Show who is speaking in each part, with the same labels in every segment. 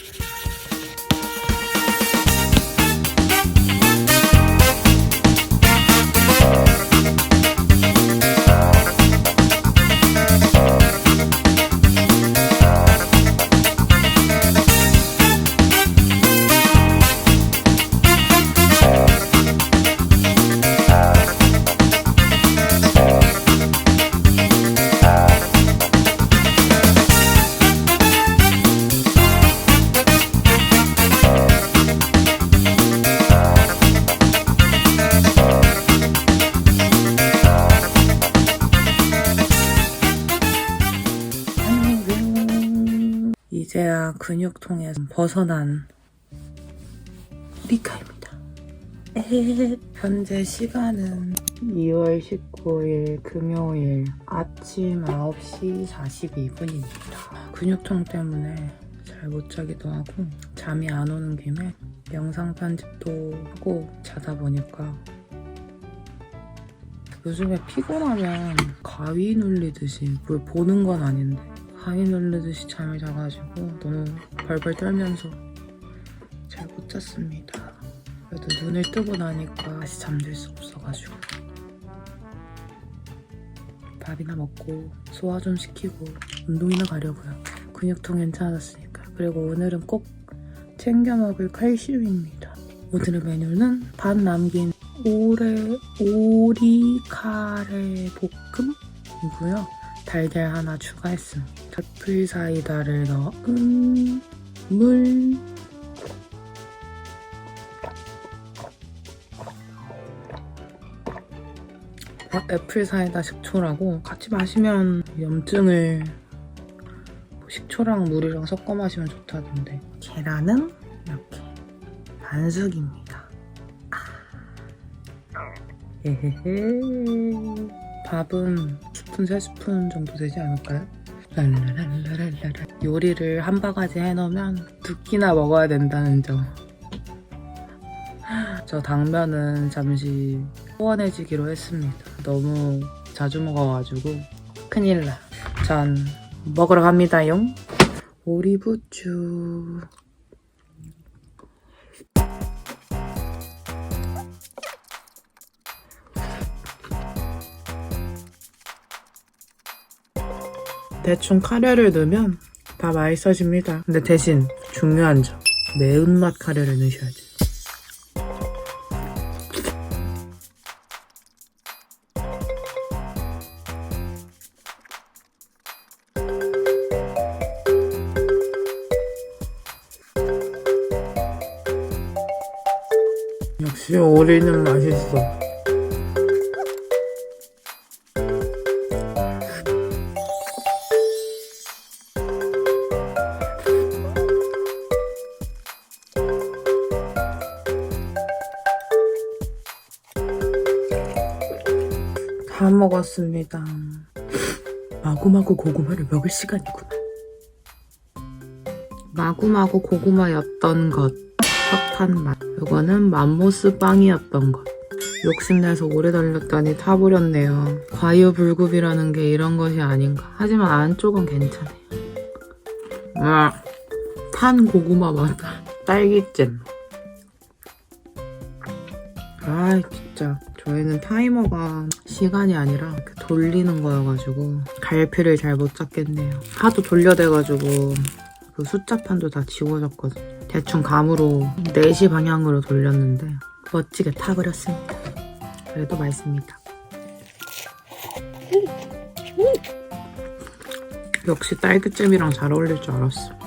Speaker 1: Yeah. 이제야 근육통에서 벗어난 리카입니다. 현재 시간은 2월 19일 금요일 아침 9시 42분입니다. 근육통 때문에 잘 못 자기도 하고 잠이 안 오는 김에 영상 편집도 하고 자다 보니까 요즘에 피곤하면 가위 눌리듯이 뭘 보는 건 아닌데 가위 눌리듯이 잠이 자가지고 너무 벌벌 떨면서 잘 못 잤습니다. 그래도 눈을 뜨고 나니까 다시 잠들 수 없어가지고 밥이나 먹고 소화 좀 시키고 운동이나 가려고요. 근육통 괜찮았으니까. 그리고 오늘은 꼭 챙겨 먹을 칼슘입니다. 오늘의 메뉴는 밥 남긴 오레 오리 카레 볶음이고요. 달걀 하나 추가했습니다. 애플 사이다를 넣은 물 아, 애플 사이다 식초라고 같이 마시면 염증을 뭐 식초랑 물이랑 섞어 마시면 좋다던데 계란은 이렇게 반숙입니다. 아. 에헤헤 밥은 스푼 3스푼 정도 되지 않을까요? 랄라랄라랄라라 요리를 한 바가지 해놓으면 두 끼나 먹어야 된다는 점. 저 당면은 잠시 소원해지기로 했습니다. 너무 자주 먹어가지고 큰일 나. 전 먹으러 갑니다용. 오리부추. 대충 카레를 넣으면 다 맛있어집니다. 근데 대신 중요한 점 매운맛 카레를 넣으셔야 돼요. 역시 오리는 먹었습니다. 마구마구 고구마를 먹을 시간이구나. 마구마구 고구마였던 것. 석탄 맛. 이거는 맘모스 빵이었던 것. 욕심내서 오래 달렸다니 타버렸네요. 과유불급이라는 게 이런 것이 아닌가. 하지만 안쪽은 괜찮아요. 아, 탄 고구마 맛. 딸기잼. 아 진짜 저희는 타이머가 시간이 아니라 돌리는 거여가지고 갈피를 잘 못 잡겠네요. 하도 돌려대가지고 그 숫자판도 다 지워졌거든요. 대충 감으로 4시 방향으로 돌렸는데 멋지게 타버렸습니다. 그래도 맛있습니다. 역시 딸기잼이랑 잘 어울릴 줄 알았어.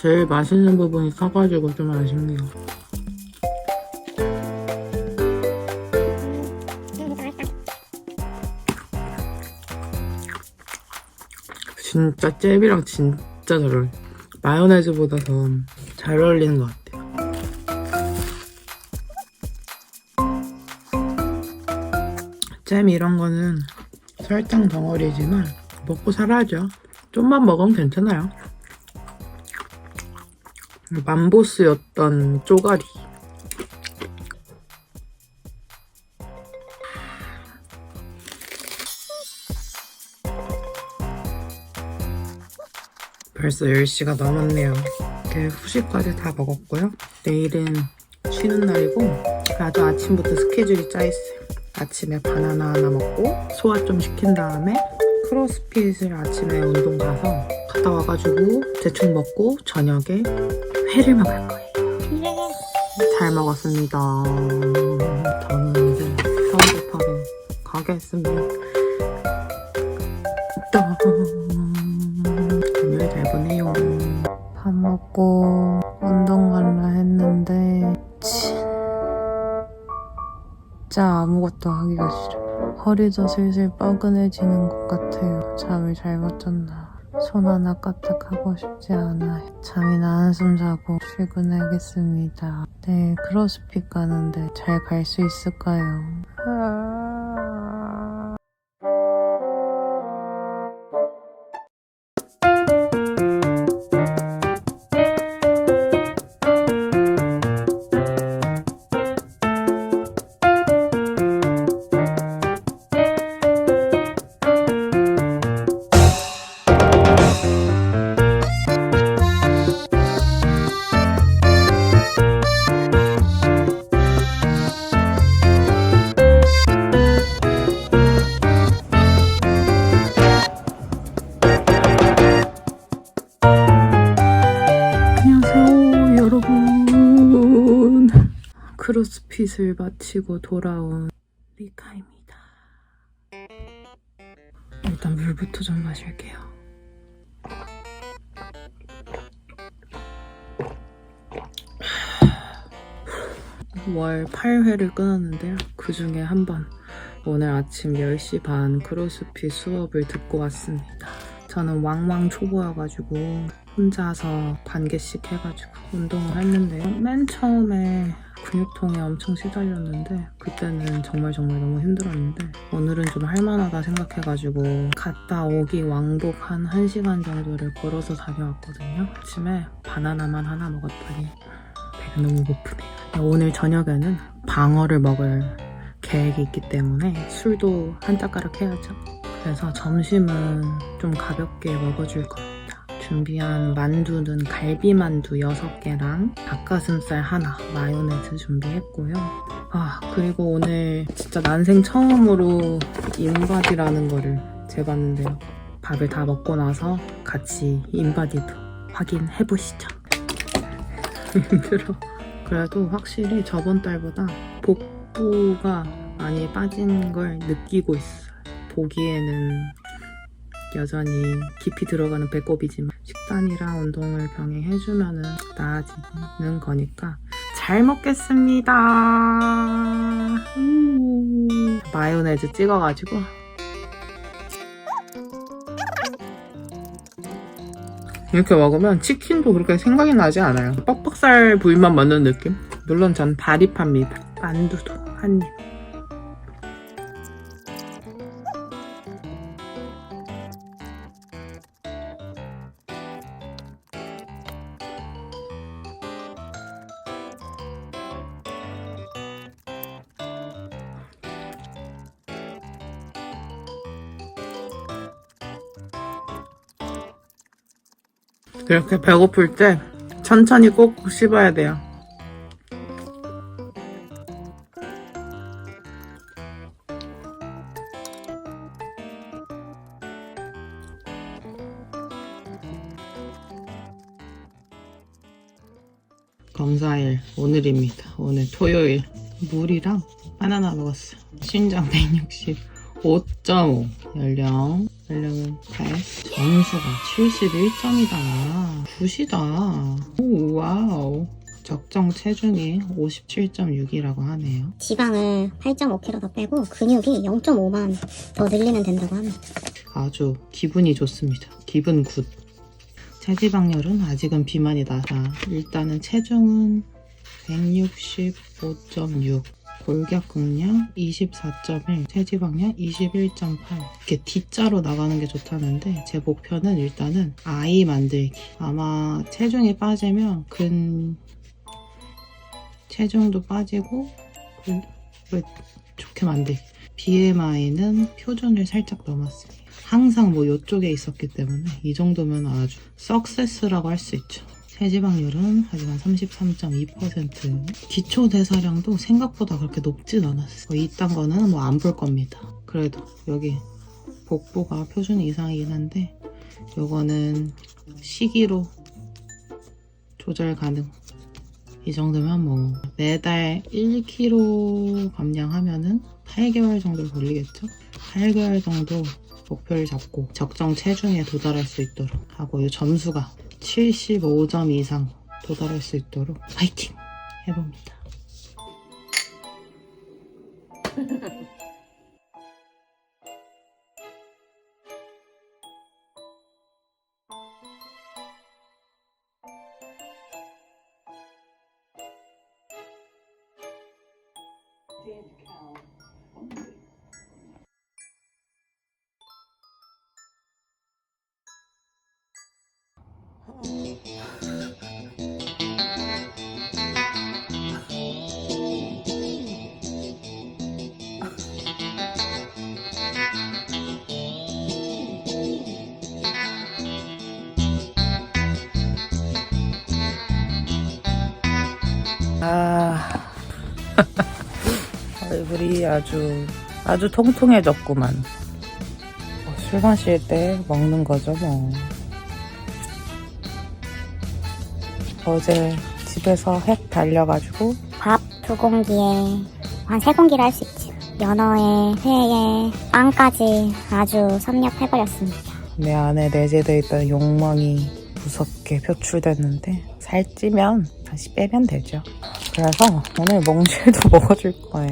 Speaker 1: 제일 맛있는 부분이 사가지고 좀 아쉽네요. 진짜 잼이랑 진짜 잘 어울려. 마요네즈보다 더 잘 어울리는 것 같아요. 잼 이런 거는 설탕 덩어리지만 먹고 살아야죠. 좀만 먹으면 괜찮아요. 맘보스였던 쪼가리. 벌써 10시가 넘었네요. 이렇게 후식까지 다 먹었고요. 내일은 쉬는 날이고 아주 아침부터 스케줄이 짜있어요. 아침에 바나나 하나 먹고 소화 좀 시킨 다음에 크로스핏을 아침에 운동 가서 갔다 와가지고 대충 먹고 저녁에 회를 먹을 거예요. 잘 먹었습니다. 저는 이제 서울파로 가겠습니다. 짠. 오늘 잘 보내요. 밥 먹고 운동 갈라 했는데 진짜 아무것도 하기가 싫어. 허리도 슬슬 뻐근해지는 것 같아요. 잠을 잘 못 잤나. 손 하나 까딱하고 싶지 않아요. 잠이나 한숨 자고 출근하겠습니다. 네, 크로스핏 가는데 잘 갈 수 있을까요? 크로스핏을 마치고 돌아온 리카입니다. 일단 물부터 좀 마실게요. 월 8회를 끊었는데요. 그 중에 한 번 오늘 아침 10시 반 크로스핏 수업을 듣고 왔습니다. 저는 왕왕 초보여가지고 혼자서 반 개씩 해가지고 운동을 했는데요. 맨 처음에 근육통에 엄청 시달렸는데 그때는 정말 정말 너무 힘들었는데 오늘은 좀 할만하다 생각해가지고 갔다 오기 왕복 한 1시간 정도를 걸어서 다녀왔거든요. 아침에 바나나만 하나 먹었더니 배가 너무 고프네요. 오늘 저녁에는 방어를 먹을 계획이 있기 때문에 술도 한 숟가락 해야죠. 그래서 점심은 좀 가볍게 먹어줄 겁니다. 준비한 만두는 갈비만두 6개랑 닭가슴살 하나, 마요네즈 준비했고요. 아, 그리고 오늘 진짜 난생 처음으로 인바디라는 거를 재봤는데요. 밥을 다 먹고 나서 같이 인바디도 확인해보시죠. 힘들어. 그래도 확실히 저번 달보다 복부가 많이 빠진 걸 느끼고 있어요. 보기에는 여전히 깊이 들어가는 배꼽이지만 식단이랑 운동을 병행해주면 나아지는 거니까 잘 먹겠습니다. 음. 마요네즈 찍어가지고 이렇게 먹으면 치킨도 그렇게 생각이 나지 않아요. 뻑뻑살 부위만 먹는 느낌? 물론 전 다리파입니다. 만두도 한 입. 이렇게 배고플 때 천천히 꼭 씹어야 돼요. 검사일 오늘입니다. 오늘 토요일 물이랑 바나나 먹었어요. 신장 165.5 연령 연령은 8 점수가 71점이다. 굿이다. 오, 와우. 적정 체중이 57.6이라고 하네요.
Speaker 2: 지방을 8.5kg 더 빼고 근육이 0.5만 더 늘리면 된다고 합니다.
Speaker 1: 아주 기분이 좋습니다. 기분 굿. 체지방률은 아직은 비만이다. 자, 일단은 체중은 165.6. 골격 근량 24.1, 체지방량 21.8. 이렇게 D자로 나가는 게 좋다는데 제 목표는 일단은 I 만들기. 아마 체중이 빠지면 근 체중도 빠지고 그- 왜 좋게 만들기. BMI는 표준을 살짝 넘었습니다. 항상 뭐 이쪽에 있었기 때문에 이 정도면 아주 석세스라고 할 수 있죠. 체지방률은 하지만 33.2% 기초 대사량도 생각보다 그렇게 높진 않았어요. 이딴 거는 뭐 안 볼 겁니다. 그래도 여기 복부가 표준 이상이긴 한데 요거는 시기로 조절 가능. 이 정도면 뭐 매달 1kg 감량하면은 8개월 정도 걸리겠죠? 8개월 정도 목표를 잡고 적정 체중에 도달할 수 있도록 하고 이 점수가 75점 이상 도달할 수 있도록 파이팅 해봅니다. 이 아주 아주 통통해졌구만. 어, 술 마실 때 먹는 거죠 뭐. 어제 집에서 핵 달려가지고
Speaker 2: 밥 두 공기에 한 세 공기를 할 수 있지. 연어에, 회에, 빵까지 아주 섭렵해버렸습니다.
Speaker 1: 내 안에 내재되어 있던 욕망이 무섭게 표출됐는데 살찌면 다시 빼면 되죠. 그래서 오늘 몽쉘도 먹어줄 거예요.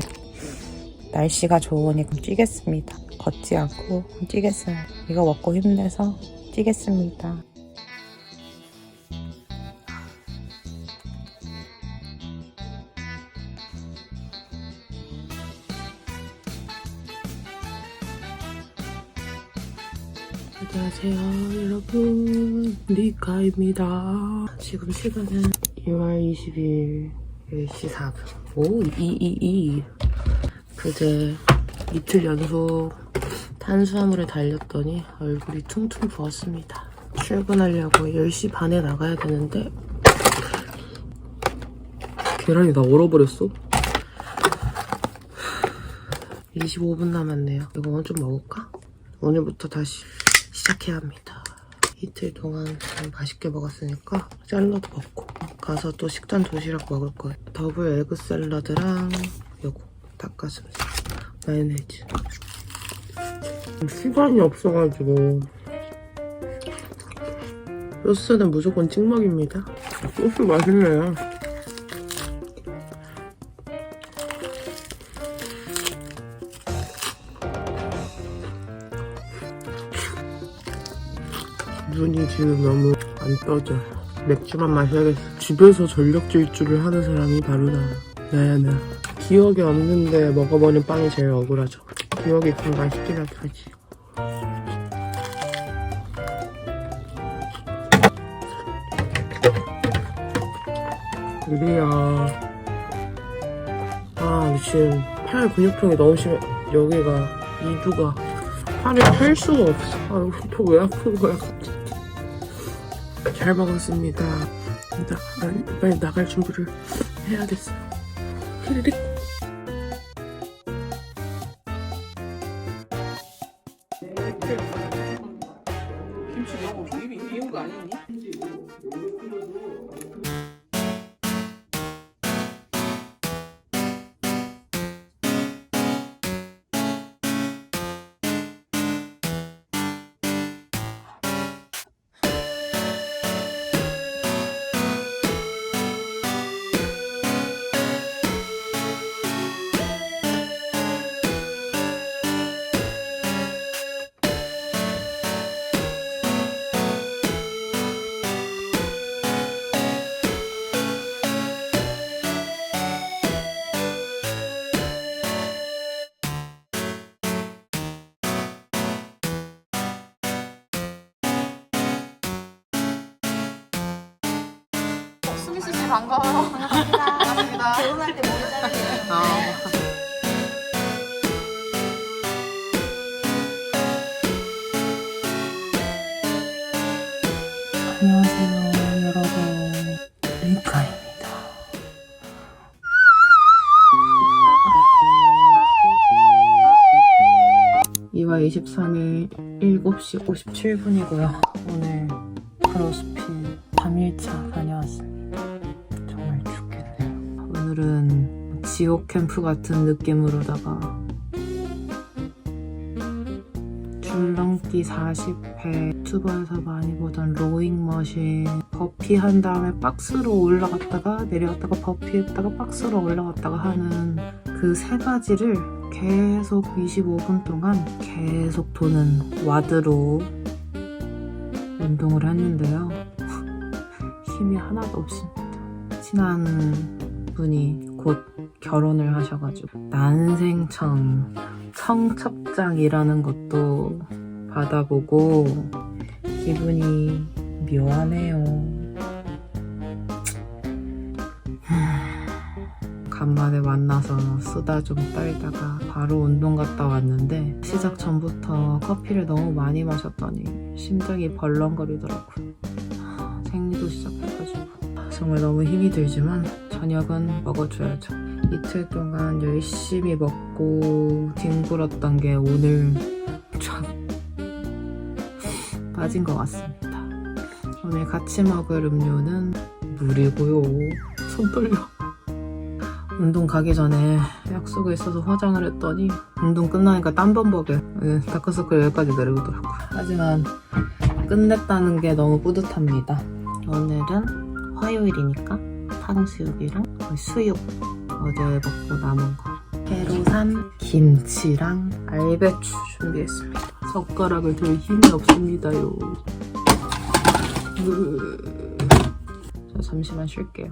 Speaker 1: 날씨가 좋으니까 찌겠습니다. 걷지 않고 찌겠어요. 이거 먹고 힘내서 찌겠습니다. 안녕하세요 여러분 리카입니다 지금 시간은 2월 22일 10시 4분 오 222 그제 이틀 연속 탄수화물을 달렸더니 얼굴이 퉁퉁 부었습니다 출근하려고 10시 반에 나가야 되는데 계란이 나 얼어버렸어 25분 남았네요 이거 좀 먹을까? 오늘부터 다시 시작해야 합니다. 이틀 동안 좀 맛있게 먹었으니까 샐러드 먹고 가서 또 식단 도시락 먹을 거예요. 더블 에그 샐러드랑 닭가슴살 마요네즈 시간이 없어가지고 소스는 무조건 찍먹입니다. 소스 맛있네요. 눈이 지금 너무 안 떠져. 맥주만 마셔야겠어. 집에서 전력 질주를 하는 사람이 바로 나. 나야 나. 기억이 없는데 먹어버린 빵이 제일 억울하죠. 기억이 있으면 맛있게라도 하지. 우리야. 아 미친. 팔 근육통이 너무 심해. 여기가 이두가 팔을 펼 수가 없어. 아 여기 또왜 아픈 거야 갑자기. 잘 먹었습니다. 나, 나, 빨리 나갈 준비를 해야겠어. 히리릭.
Speaker 3: 반가워요. 반갑습니다. 결혼할 때 머리 어. 안녕하세요.
Speaker 1: 여러분 23일 7시 57분이고요 오늘 지옥 캠프 같은 느낌으로다가 줄넘기 40회 유튜브에서 많이 보던 로잉 머신 버피 한 다음에 박스로 올라갔다가 내려갔다가 버피 했다가 박스로 올라갔다가 하는 그 세 가지를 계속 25분 동안 계속 도는 와드로 운동을 했는데요. 힘이 하나도 없습니다. 친한 분이 곧 결혼을 하셔가지고 난생청 청첩장이라는 것도 받아보고 기분이 묘하네요. 간만에 만나서 수다 좀 떨다가 바로 운동 갔다 왔는데 시작 전부터 커피를 너무 많이 마셨더니 심장이 벌렁거리더라고요. 생리도 시작해가지고 정말 너무 힘이 들지만 저녁은 먹어줘야죠. 이틀 동안 열심히 먹고 뒹굴었던 게 오늘 쫙 빠진 것 같습니다. 오늘 같이 먹을 음료는 물이고요. 손 떨려. 운동 가기 전에 약속이 있어서 화장을 했더니 운동 끝나니까 땀범벅에 예, 다크서클 여기까지 내려오더라고요. 하지만 끝냈다는 게 너무 뿌듯합니다. 오늘은 화요일이니까 탕수육이랑 수육 어제 먹고 남은 거 새로 산 김치랑 알배추 준비했습니다. 젓가락을 들 힘이 없습니다요. 으. 자, 잠시만 쉴게요.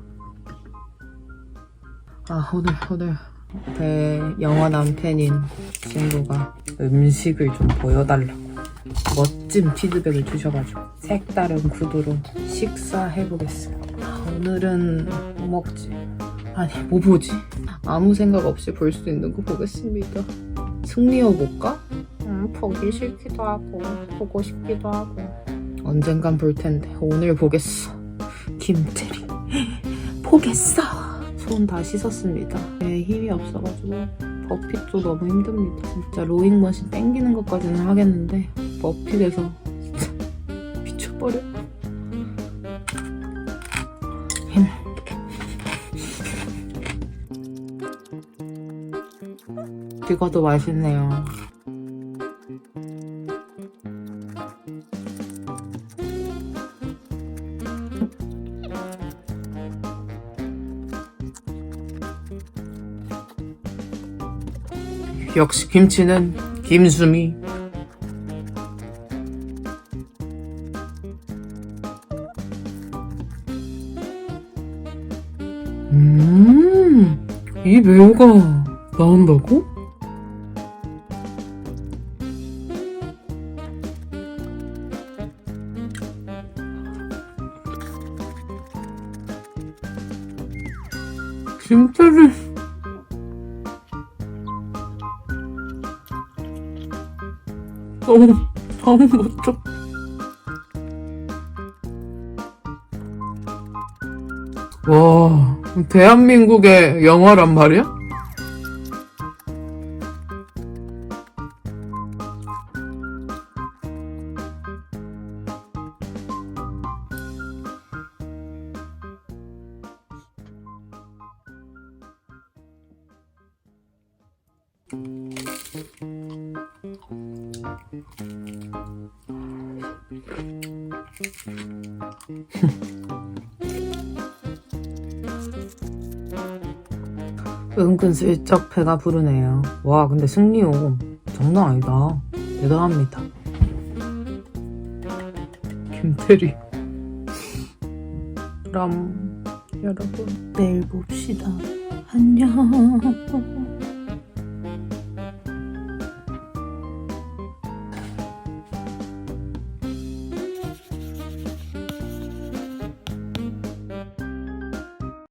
Speaker 1: 아 오늘 오늘 제 영원한 팬인 친구가 음식을 좀 보여달라고 멋진 피드백을 주셔가지고 색다른 구도로 식사해보겠습니다. 오늘은 뭐 먹지? 아니 뭐 보지? 아무 생각 없이 볼 수 있는 거 보겠습니다. 승리호 볼까? 음, 보기 싫기도 하고 보고 싶기도 하고 언젠간 볼 텐데 오늘 보겠어. 김태리 보겠어. 손 다 씻었습니다. 네, 힘이 없어가지고 버핏도 너무 힘듭니다. 진짜 로잉 머신 땡기는 것까지는 하겠는데 버핏에서 이거도 맛있네요. 역시 김치는 김수미. 음, 이 매우가 나온다고? 김치를 너무 너무 멋져. 와, 대한민국의 영화란 말이야? 은근슬쩍 배가 부르네요. 와, 근데 승리호 장난 아니다. 대단합니다. 김태리. 그럼 여러분 내일 봅시다. 안녕.